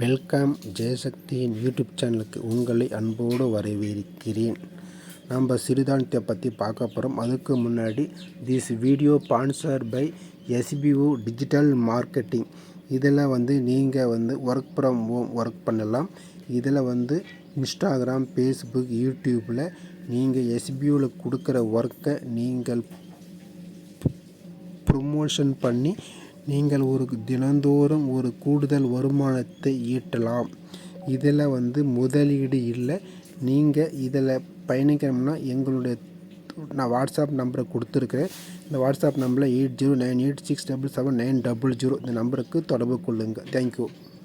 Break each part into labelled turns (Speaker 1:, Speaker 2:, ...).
Speaker 1: Welcome ஜெயசக்தியின் YouTube சேனலுக்கு உங்களை அன்போடு வரவேற்கிறேன். நம்ம சிறுதானியத்தை பற்றி பார்க்க போகிறோம் அதுக்கு முன்னாடி this video sponsor by SPO digital marketing இதில் வந்து நீங்கள் வந்து ஒர்க் ஃப்ரம் ஹோம் ஒர்க் பண்ணலாம். இதில் வந்து இன்ஸ்டாகிராம் ஃபேஸ்புக் யூடியூப்பில் நீங்கள் எஸ்பிஓவில் கொடுக்குற ஒர்க்கை நீங்கள் ப்ரொமோஷன் பண்ணி நீங்கள் ஒரு தினந்தோறும் ஒரு கூடுதல் வருமானத்தை ஈட்டலாம். இதில் வந்து முதலீடு இல்லை. நீங்கள் இதில் பயணிக்கணும்னா எங்களுடைய நான் வாட்ஸ்அப் நம்பரை கொடுத்துருக்குறேன். இந்த வாட்ஸ்அப் நம்பரில் eight zero nine eight six double seven nine double zero இந்த நம்பருக்கு தொடர்பு கொள்ளுங்கள். தேங்க்யூ.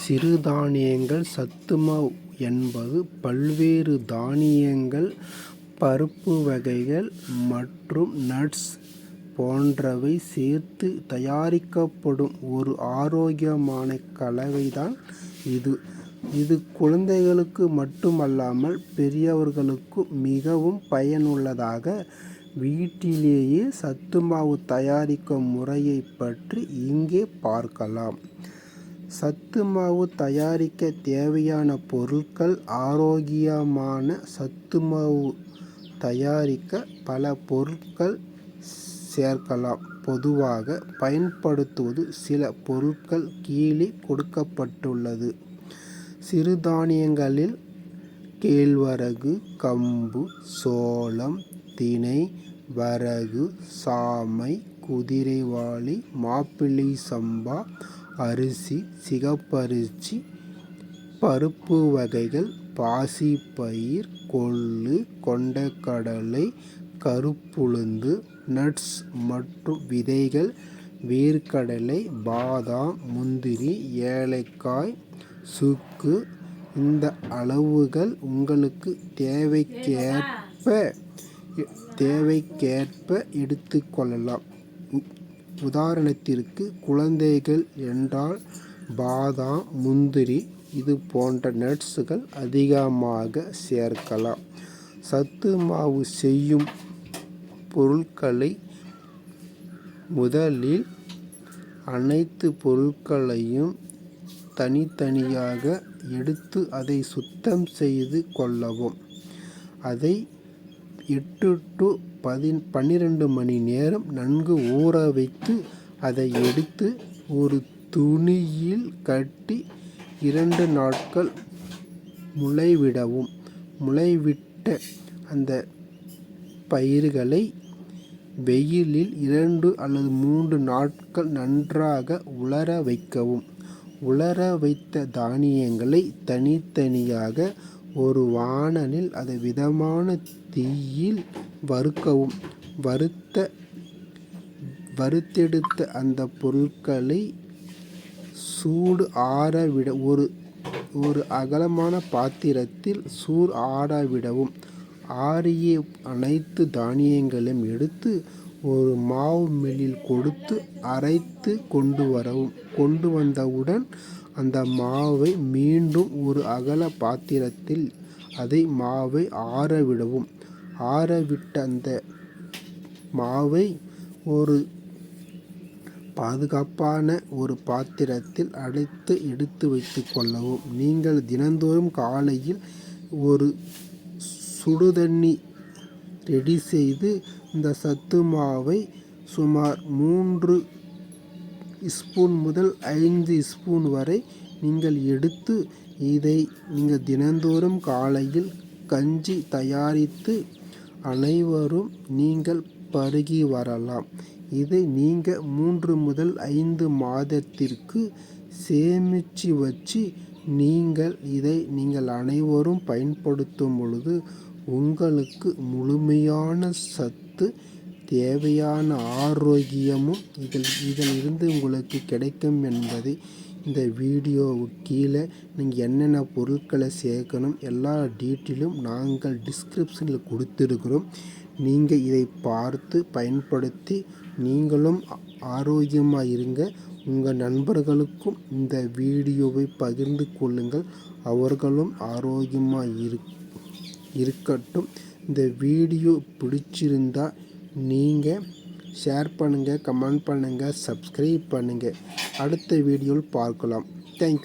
Speaker 1: சிறுதானியங்கள் சத்துமாவு என்பது பல்வேறு தானியங்கள் பருப்பு வகைகள் மற்றும் நட்ஸ் போன்றவை சேர்த்து தயாரிக்கப்படும் ஒரு ஆரோக்கியமான கலவைதான் இது. இது குழந்தைகளுக்கு மட்டுமல்லாமல் பெரியவர்களுக்கும் மிகவும் பயனுள்ளதாக. வீட்டிலேயே சத்துமாவு தயாரிக்கும் முறையை பற்றி இங்கே பார்க்கலாம். சத்து மாவு தயாரிக்க தேவையான பொருட்கள் ஆரோக்கியமான சத்து மாவு தயாரிக்க பல பொருட்கள் சேர்க்கலாம். பொதுவாக பயன்படுத்துவது சில பொருட்கள் கீழே கொடுக்கப்பட்டுள்ளது. சிறுதானியங்களில் கேழ்வரகு கம்பு சோளம் திணை வரகு சாமை குதிரைவாளி மாப்பிள்ளை சம்பா அரிசி சிகப்பரிசி பருப்பு வகைகள் பாசிப்பயிர் கொள்ளு கொண்டக்கடலை கருப்புளுந்து நட்ஸ் மற்றும் விதைகள் வேர்க்கடலை பாதாம் முந்திரி ஏலக்காய் சுக்கு. இந்த அளவுகள் உங்களுக்கு தேவைக்கேற்ப தேவைக்கேற்ப எடுத்துக்கொள்ளலாம் உதாரணத்திற்கு குழந்தைகள் என்றால் பாதாம் முந்திரி இது போன்ற நட்ஸுகள் அதிகமாக சேர்க்கலாம். சத்து மாவு செய்யும் பொருட்களை முதலில் அனைத்து பொருட்களையும் தனித்தனியாக எடுத்து அதை சுத்தம் செய்து கொள்ளவும். அதை எட்டு டு பதின் பன்னிரெண்டு மணி நேரம் நன்கு ஊற வைத்து அதை எடுத்து ஒரு துணியில் கட்டி இரண்டு நாட்கள் முளைவிடவும். முளைவிட்ட அந்த பயிர்களை வெயிலில் இரண்டு அல்லது மூன்று நாட்கள் நன்றாக உலர வைக்கவும். உலர வைத்த தானியங்களை தனித்தனியாக ஒரு வாணலில் அதை விதமான தீயில் வறுக்கவும். வறுத்த வறுத்தெடுத்த அந்த பொருட்களை சூடு ஆற விட ஒரு ஒரு அகலமான பாத்திரத்தில் சூர் ஆற விடவும். ஆறிய அனைத்து தானியங்களையும் எடுத்து ஒரு மாவு மில்லில் கொடுத்து அரைத்து கொண்டு வரவும். கொண்டு வந்தவுடன் அந்த மாவை மீண்டும் ஒரு அகல பாத்திரத்தில் அதை மாவை ஆற விடவும் ஆறவிட்ட அந்த மாவை ஒரு பாதுகாப்பான ஒரு பாத்திரத்தில் அடைத்து எடுத்து வைத்து கொள்ளவும். நீங்கள் தினந்தோறும் காலையில் ஒரு சுடுதண்ணி ரெடி செய்து இந்த சத்து மாவை சுமார் மூன்று ஸ்பூன் முதல் ஐந்து ஸ்பூன் வரை நீங்கள் எடுத்து இதை நீங்கள் தினந்தோறும் காலையில் கஞ்சி தயாரித்து அனைவரும் நீங்கள் பருகி வரலாம். இதை நீங்கள் மூன்று முதல் ஐந்து மாதத்திற்கு சேமித்து வச்சு நீங்கள் இதை நீங்கள் அனைவரும் பயன்படுத்தும் பொழுது உங்களுக்கு முழுமையான சத்து தேவையான ஆரோக்கியமும் இதில் இதிலிருந்து உங்களுக்கு கிடைக்கும் என்பதை இந்த வீடியோவுக்கு கீழே நீங்கள் என்னென்ன பொருட்களை சேர்க்கணும் எல்லா டீட்டெயிலும் நாங்கள் டிஸ்கிரிப்ஷனில் கொடுத்துருக்குறோம். நீங்கள் இதை பார்த்து பயன்படுத்தி நீங்களும் ஆரோக்கியமாக இருங்க. உங்கள் நண்பர்களுக்கும் இந்த வீடியோவை பகிர்ந்து கொள்ளுங்கள். அவர்களும் ஆரோக்கியமாக இரு இருக்கட்டும். இந்த வீடியோ பிடிச்சிருந்தால் நீங்கள் ஷேர் பண்ணுங்கள் கமெண்ட் பண்ணுங்கள் சப்ஸ்கிரைப் பண்ணுங்கள் அடுத்த வீடியோவில் பார்க்கலாம். தேங்க்யூ